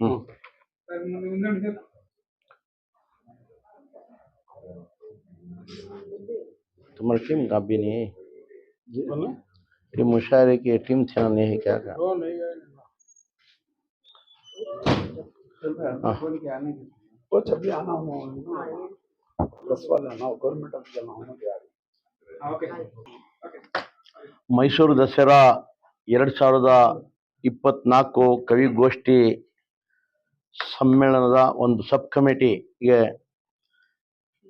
हम्म तुम्हारी टीम काफी नहीं है जी बोलना टीम मुशायरे की टीम थे ना नहीं है क्या का वो नहीं गए हाँ। वो जब भी आना हुआ बस वाले आना हो गवर्नमेंट ऑफ जाना होना भी आ रही ಮೈಸೂರು ದಸರಾ ಎರಡು ಸಾವಿರದ ಇಪ್ಪತ್ನಾಲ್ಕು ಕವಿಗೋಷ್ಠಿ ಸಮ್ಮೇಳನದ ಒಂದು ಸಬ್ ಕಮಿಟಿಗೆ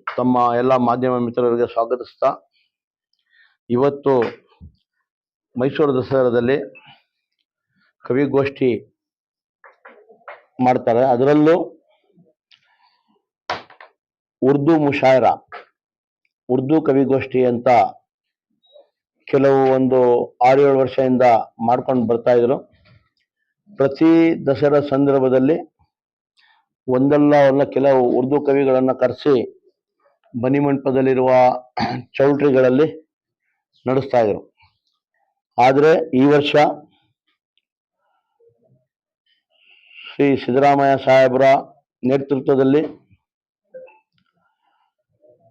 ತಮ್ಮ ಎಲ್ಲ ಮಾಧ್ಯಮ ಮಿತ್ರರಿಗೆ ಸ್ವಾಗತಿಸ್ತಾ, ಇವತ್ತು ಮೈಸೂರು ದಸರಾದಲ್ಲಿ ಕವಿಗೋಷ್ಠಿ ಮಾಡ್ತಾರೆ. ಅದರಲ್ಲೂ ಉರ್ದು ಮುಷಾಯರ, ಉರ್ದು ಕವಿಗೋಷ್ಠಿ ಅಂತ ಕೆಲವು ಒಂದು ಆರು ಏಳು ವರ್ಷದಿಂದ ಮಾಡ್ಕೊಂಡು ಬರ್ತಾ ಇದ್ರು. ಪ್ರತಿ ದಸರಾ ಸಂದರ್ಭದಲ್ಲಿ ಒಂದಲ್ಲ ಒಂದ ಕೆಲವು ಉರ್ದು ಕವಿಗಳನ್ನು ಕರೆಸಿ ಬನಿಮಂಟಪದಲ್ಲಿರುವ ಚೌಲ್ಟ್ರಿಗಳಲ್ಲಿ ನಡೆಸ್ತಾ ಇದ್ರು. ಆದರೆ ಈ ವರ್ಷ ಶ್ರೀ ಸಿದ್ದರಾಮಯ್ಯ ಸಾಹೇಬರ ನೇತೃತ್ವದಲ್ಲಿ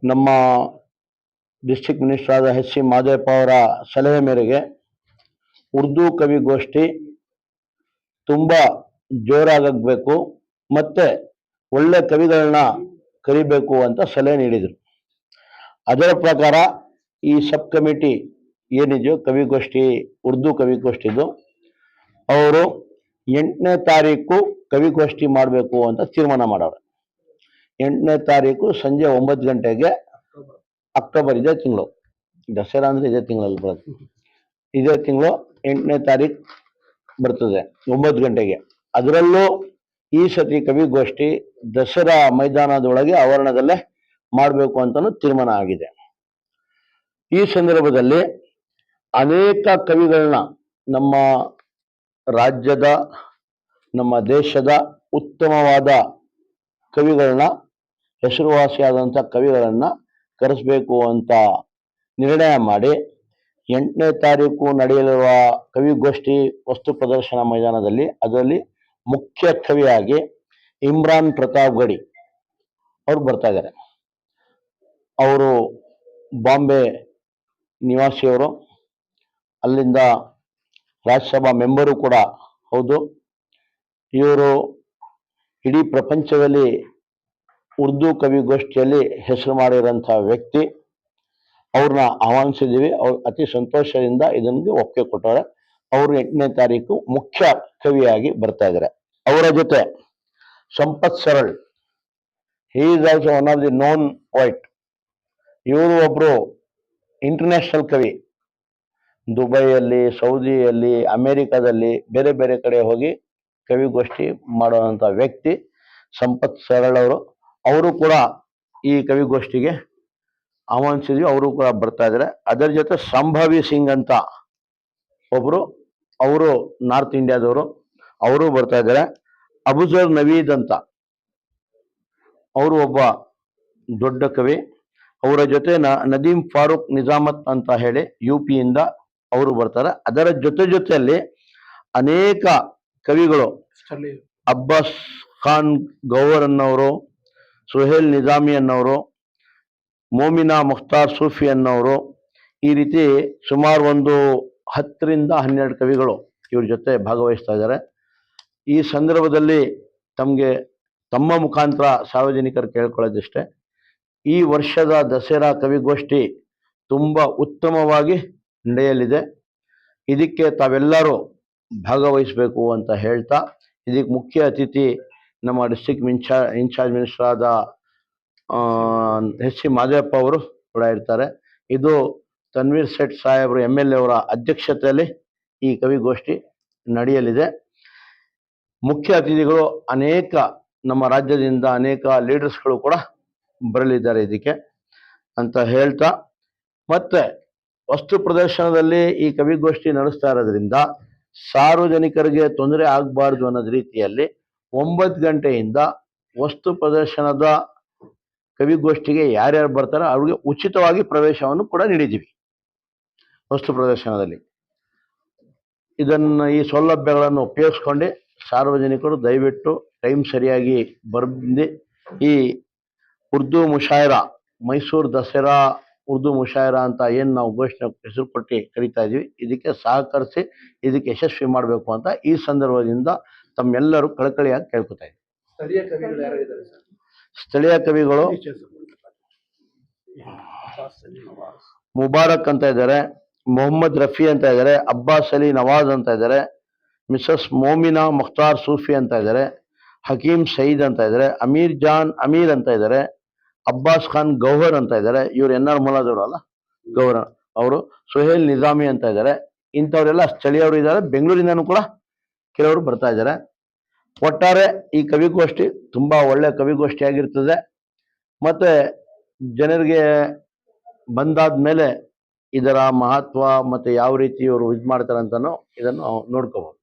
ನಮ್ಮ ಡಿಸ್ಟ್ರಿಕ್ಟ್ ಮಿನಿಸ್ಟರ್ ಆದ ಎಚ್ ಸಿ ಮಾದೇಪ್ಪ ಅವರ ಸಲಹೆ ಮೇರೆಗೆ ಉರ್ದು ಕವಿಗೋಷ್ಠಿ ತುಂಬ ಜೋರಾಗಬೇಕು ಮತ್ತೆ ಒಳ್ಳೆ ಕವಿಗಳನ್ನ ಕರಿಬೇಕು ಅಂತ ಸಲಹೆ ನೀಡಿದರು. ಅದರ ಪ್ರಕಾರ ಈ ಸಬ್ ಕಮಿಟಿ ಏನಿದೆಯೋ ಕವಿಗೋಷ್ಠಿ ಉರ್ದು ಕವಿಗೋಷ್ಠಿದು ಅವರು ಎಂಟನೇ ತಾರೀಕು ಕವಿಗೋಷ್ಠಿ ಮಾಡಬೇಕು ಅಂತ ತೀರ್ಮಾನ ಮಾಡವ್ರೆ ಎಂಟನೇ ತಾರೀಕು ಸಂಜೆ ಒಂಬತ್ತು ಗಂಟೆಗೆ ಅಕ್ಟೋಬರ್ ಇದೇ ತಿಂಗಳು. ದಸರಾ ಅಂದ್ರೆ ಇದೇ ತಿಂಗಳಲ್ಲಿ ಬರುತ್ತೆ. ಇದೇ ತಿಂಗಳು ಎಂಟನೇ ತಾರೀಕು ಬರ್ತದೆ, ಒಂಬತ್ತು ಗಂಟೆಗೆ. ಅದರಲ್ಲೂ ಈ ಸತಿ ಕವಿಗೋಷ್ಠಿ ದಸರಾ ಮೈದಾನದೊಳಗೆ ಆವರಣದಲ್ಲೇ ಮಾಡಬೇಕು ಅಂತಲೂ ತೀರ್ಮಾನ ಆಗಿದೆ. ಈ ಸಂದರ್ಭದಲ್ಲಿ ಅನೇಕ ಕವಿಗಳನ್ನ ನಮ್ಮ ರಾಜ್ಯದ, ನಮ್ಮ ದೇಶದ ಉತ್ತಮವಾದ ಕವಿಗಳನ್ನ, ಹೆಸರುವಾಸಿಯಾದಂಥ ಕವಿಗಳನ್ನ ಕರೆಸಬೇಕು ಅಂತ ನಿರ್ಣಯ ಮಾಡಿ ಎಂಟನೇ ತಾರೀಕು ನಡೆಯಲಿರುವ ಕವಿಗೋಷ್ಠಿ ವಸ್ತು ಪ್ರದರ್ಶನ ಮೈದಾನದಲ್ಲಿ ಅದರಲ್ಲಿ ಮುಖ್ಯ ಕವಿಯಾಗಿ ಇಮ್ರಾನ್ ಪ್ರತಾಪ್ ಗಡಿ ಅವರು ಬರ್ತಾ ಇದ್ದಾರೆ. ಅವರು ಬಾಂಬೆ ನಿವಾಸಿಯವರು. ಅಲ್ಲಿಂದ ರಾಜ್ಯಸಭಾ ಮೆಂಬರು ಕೂಡ ಹೌದು. ಇವರು ಇಡೀ ಪ್ರಪಂಚದಲ್ಲಿ ಉರ್ದು ಕವಿಗೋಷ್ಠಿಯಲ್ಲಿ ಹೆಸರು ಮಾಡಿರೋಂಥ ವ್ಯಕ್ತಿ, ಅವ್ರನ್ನ ಆಹ್ವಾನಿಸಿದ್ದೀವಿ. ಅವ್ರು ಅತಿ ಸಂತೋಷದಿಂದ ಇದನ್ಗೆ ಒಪ್ಪಿಗೆ ಕೊಟ್ಟವ್ರೆ. ಅವರು ಎಂಟನೇ ತಾರೀಕು ಮುಖ್ಯ ಕವಿಯಾಗಿ ಬರ್ತಾ ಇದ್ದಾರೆ. ಅವರ ಜೊತೆ Sampath Saral he is also one of the known white ಇವರು ಒಬ್ರು ಇಂಟರ್ನ್ಯಾಷನಲ್ ಕವಿ. ದುಬೈಯಲ್ಲಿ, ಸೌದಿಯಲ್ಲಿ, ಅಮೆರಿಕಾದಲ್ಲಿ ಬೇರೆ ಬೇರೆ ಕಡೆ ಹೋಗಿ ಕವಿಗೋಷ್ಠಿ ಮಾಡುವಂಥ ವ್ಯಕ್ತಿ ಸಂಪತ್ ಸರಳ್ ಅವರು ಅವರು ಕೂಡ ಈ ಕವಿಗೋಷ್ಠಿಗೆ ಆಹ್ವಾನಿಸಿದ್ವಿ. ಅವರು ಕೂಡ ಬರ್ತಾ ಇದ್ದಾರೆ. ಅದರ ಜೊತೆ ಸಂಭವಿ ಸಿಂಗ್ ಅಂತ ಒಬ್ಬರು ಅವರು ನಾರ್ತ್ ಇಂಡಿಯಾದವರು ಅವರು ಬರ್ತಾ ಇದ್ದಾರೆ. ಅಬುಜರ್ ನವೀದ್ ಅಂತ. ಅವರು ಒಬ್ಬ ದೊಡ್ಡ ಕವಿ. ಅವರ ಜೊತೆ ನ- ನದೀಮ್ ಫಾರೂಕ್ ನಿಜಾಮತ್ ಅಂತ ಹೇಳಿ ಯು ಪಿಯಿಂದ ಅವರು ಬರ್ತಾರೆ. ಅದರ ಜೊತೆ ಜೊತೆಯಲ್ಲಿ ಅನೇಕ ಕವಿಗಳು ಅಬ್ಬಾಸ್ ಖಾನ್ ಗೌವರ್ ಅನ್ನೋರು ಸುಹೇಲ್ ನಿಜಾಮಿ ಅನ್ನೋರು, ಮೋಮಿನಾ ಮುಖ್ತಾರ್ ಸೂಫಿ ಅನ್ನೋರು, ಈ ರೀತಿ ಸುಮಾರು ಒಂದು ಹತ್ತರಿಂದ ಹನ್ನೆರಡು ಕವಿಗಳು ಇವ್ರ ಜೊತೆ ಭಾಗವಹಿಸ್ತಾ ಇದ್ದಾರೆ ಈ ಸಂದರ್ಭದಲ್ಲಿ ತಮಗೆ ತಮ್ಮ ಮುಖಾಂತರ ಸಾರ್ವಜನಿಕರು ಕೇಳ್ಕೊಳ್ಳೋದಿಷ್ಟೇ. ಈ ವರ್ಷದ ದಸರಾ ಕವಿಗೋಷ್ಠಿ ತುಂಬ ಉತ್ತಮವಾಗಿ ನಡೆಯಲಿದೆ. ಇದಕ್ಕೆ ತಾವೆಲ್ಲರೂ ಭಾಗವಹಿಸಬೇಕು ಅಂತ ಹೇಳ್ತಾ, ಇದಕ್ಕೆ ಮುಖ್ಯ ಅತಿಥಿ ನಮ್ಮ ಡಿಸ್ಟಿಕ್ ಇನ್ಚಾ ಇನ್ಚಾರ್ಜ್ ಮಿನಿಸ್ಟರ್ ಆದ ಎಚ್ ಸಿ ಮಾದೇವಪ್ಪ ಅವರು ಕೂಡ ಇರ್ತಾರೆ. ಇದು ತನ್ವೀರ್ ಸೇಠ್ ಸಾಹೇಬರು ಎಂ ಎಲ್ ಎ ಅವರ ಅಧ್ಯಕ್ಷತೆಯಲ್ಲಿ ಈ ಕವಿಗೋಷ್ಠಿ ನಡೆಯಲಿದೆ. ಮುಖ್ಯ ಅತಿಥಿಗಳು ಅನೇಕ ನಮ್ಮ ರಾಜ್ಯದಿಂದ ಅನೇಕ ಲೀಡರ್ಸ್ಗಳು ಕೂಡ ಬರಲಿದ್ದಾರೆ ಇದಕ್ಕೆ ಅಂತ ಹೇಳ್ತಾ. ಮತ್ತೆ ವಸ್ತು ಪ್ರದರ್ಶನದಲ್ಲಿ ಈ ಕವಿಗೋಷ್ಠಿ ನಡೆಸ್ತಾ ಇರೋದ್ರಿಂದ ಸಾರ್ವಜನಿಕರಿಗೆ ತೊಂದರೆ ಆಗಬಾರ್ದು ಅನ್ನೋದ್ ರೀತಿಯಲ್ಲಿ ಒಂಬತ್ತು ಗಂಟೆಯಿಂದ ವಸ್ತು ಪ್ರದರ್ಶನದ ಕವಿಗೋಷ್ಠಿಗೆ ಯಾರ್ಯಾರು ಬರ್ತಾರೋ ಅವ್ರಿಗೆ ಉಚಿತವಾಗಿ ಪ್ರವೇಶವನ್ನು ಕೂಡ ನೀಡಿದ್ದೀವಿ. ವಸ್ತು ಪ್ರದರ್ಶನದಲ್ಲಿ. ಇದನ್ನು ಈ ಸೌಲಭ್ಯಗಳನ್ನು ಉಪಯೋಗಿಸ್ಕೊಂಡು ಸಾರ್ವಜನಿಕರು ದಯವಿಟ್ಟು ಟೈಮ್ ಸರಿಯಾಗಿ ಬರ್ದು ಈ ಉರ್ದು ಮುಷಾಯರ ಮೈಸೂರು ದಸರಾ ಉರ್ದು ಮುಷಾಯರ ಅಂತ ಏನು ನಾವು ಘೋಷಣೆ ಹೆಸರು ಕೊಟ್ಟು ಕರಿತಾ ಇದೀವಿ, ಇದಕ್ಕೆ ಸಹಕರಿಸಿ ಇದಕ್ಕೆ ಯಶಸ್ವಿ ಮಾಡಬೇಕು ಅಂತ ಈ ಸಂದರ್ಭದಿಂದ ತಮ್ಮೆಲ್ಲರೂ ಕಳಕಳಿಯಾಗಿ ಕೇಳ್ಕೊತಾ ಇದ್ದೀವಿ ಸ್ಥಳೀಯ ಕವಿಗಳು ಯಾರು ಇದ್ದಾರೆ ಸರ್? ಸ್ಥಳೀಯ ಕವಿಗಳು ಮುಬಾರಕ್ ಅಂತ ಇದ್ದಾರೆ ಮೊಹಮ್ಮದ್ ರಫಿ ಅಂತ ಇದ್ದಾರೆ ಅಬ್ಬಾಸ್ ಅಲಿ ನವಾಜ್ ಅಂತ ಇದ್ದಾರೆ ಮಿಸಸ್ ಮೋಮಿನಾ ಮುಖ್ತಾರ್ ಸೂಫಿ ಅಂತ ಇದ್ದಾರೆ ಹಕೀಂ ಸಯೀದ್ ಅಂತ ಇದ್ದಾರೆ ಅಮೀರ್ ಜಾನ್ ಅಮೀರ್ ಅಂತ ಇದ್ದಾರೆ ಅಬ್ಬಾಸ್ ಖಾನ್ ಗೌಹರ್ ಅಂತ ಇದ್ದಾರೆ ಇವ್ರು ಎನ್ ಆರ್ ಮೊಲಾದವರು ಅಲ್ಲ? ಗೌಹರ್. ಅವರು ಸುಹೇಲ್ ನಿಜಾಮಿ ಅಂತ ಇದ್ದಾರೆ ಇಂಥವರೆಲ್ಲ ಸ್ಥಳೀಯರು ಇದ್ದಾರೆ ಬೆಂಗಳೂರಿಂದನೂ ಕೂಡ ಕೆಲವರು ಬರ್ತಾ ಇದ್ದಾರೆ. ಒಟ್ಟಾರೆ ಈ ಕವಿಗೋಷ್ಠಿ ತುಂಬ ಒಳ್ಳೆ ಕವಿಗೋಷ್ಠಿಯಾಗಿರ್ತದೆ ಮತ್ತು ಜನರಿಗೆ ಜನರಿಗೆ ಬಂದಾದ್ಮೇಲೆ ಇದರ ಮಹತ್ವ ಮತ್ತು ಯಾವ ರೀತಿ ಇವರು ಇದು ಮಾಡ್ತಾರೆ ಅಂತಲೂ ಇದನ್ನು ನೋಡ್ಕೋಬೋದು?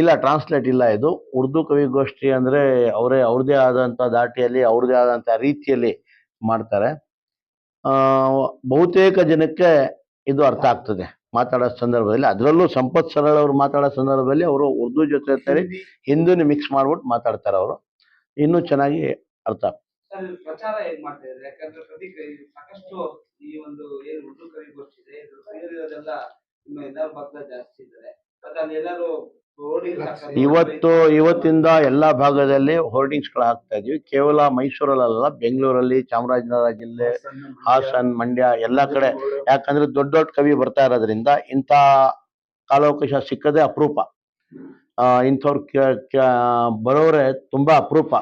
ಇಲ್ಲ ಟ್ರಾನ್ಸ್ಲೇಟ್ ಇಲ್ಲ ಇದು. ಉರ್ದು ಕವಿಗೋಷ್ಠಿ ಅಂದ್ರೆ ಅವರೇ ಅವ್ರದೇ ಆದಂತ ದಾಟಿಯಲ್ಲಿ ಅವ್ರದೇ ಆದಂತ ರೀತಿಯಲ್ಲಿ ಮಾಡ್ತಾರೆ. ಆ ಬಹುತೇಕ ಜನಕ್ಕೆ ಇದು ಅರ್ಥ ಆಗ್ತದೆ. ಮಾತಾಡೋ ಸಂದರ್ಭದಲ್ಲಿ ಅದರಲ್ಲೂ ಸಂಪತ್ ಸರಳ ಅವರು ಮಾತಾಡೋ ಸಂದರ್ಭದಲ್ಲಿ ಅವರು ಉರ್ದು ಜೊತೆ ಇರ್ತಾರೆ. ಹಿಂದೂನು ಮಿಕ್ಸ್ ಮಾಡ್ಬಿಟ್ಟು ಮಾತಾಡ್ತಾರೆ ಅವರು. ಇನ್ನೂ ಚೆನ್ನಾಗಿ ಅರ್ಥ ಆಗ್ತದೆ. ಇವತ್ತು, ಇವತ್ತಿಂದ ಎಲ್ಲ ಭಾಗದಲ್ಲಿ ಹೋರ್ಡಿಂಗ್ಸ್ಗಳು ಹಾಕ್ತಾ ಇದೀವಿ. ಕೇವಲ ಮೈಸೂರಲ್ಲಲ್ಲ, ಬೆಂಗಳೂರಲ್ಲಿ, ಚಾಮರಾಜನಗರ ಜಿಲ್ಲೆ, ಹಾಸನ್, ಮಂಡ್ಯ, ಎಲ್ಲ ಕಡೆ. ಯಾಕಂದ್ರೆ ದೊಡ್ಡ ದೊಡ್ಡ ಕವಿ ಬರ್ತಾ ಇರೋದ್ರಿಂದ ಇಂಥ ಕಾಲಾವಕಾಶ ಸಿಕ್ಕದೆ ಅಪರೂಪ. ಇಂಥವ್ರು ಬರೋರೆ ತುಂಬಾ ಅಪರೂಪ.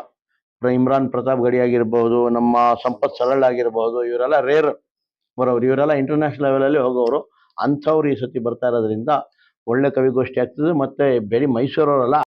ಪ್ರ- ಇಮ್ರಾನ್ ಪ್ರತಾಪ್ ಗಡಿ ಆಗಿರ್ಬೋದು, ನಮ್ಮ ಸಂಪತ್ ಸರಳ್ ಆಗಿರ್ಬೋದು, ಇವರೆಲ್ಲ ರೇರ್ ಬರೋರು ಇವರೆಲ್ಲ ಇಂಟರ್ನ್ಯಾಷನಲ್ ಲೆವೆಲಲ್ಲಿ ಹೋಗೋರು ಅಂಥವ್ರು ಈ ಸತಿ ಬರ್ತಾ ಇರೋದ್ರಿಂದ ಒಳ್ಳೆ ಕವಿಗೋಷ್ಠಿ ಆಗ್ತದೆ ಮತ್ತೆ ಬರೀ ಮೈಸೂರವರಲ್ಲ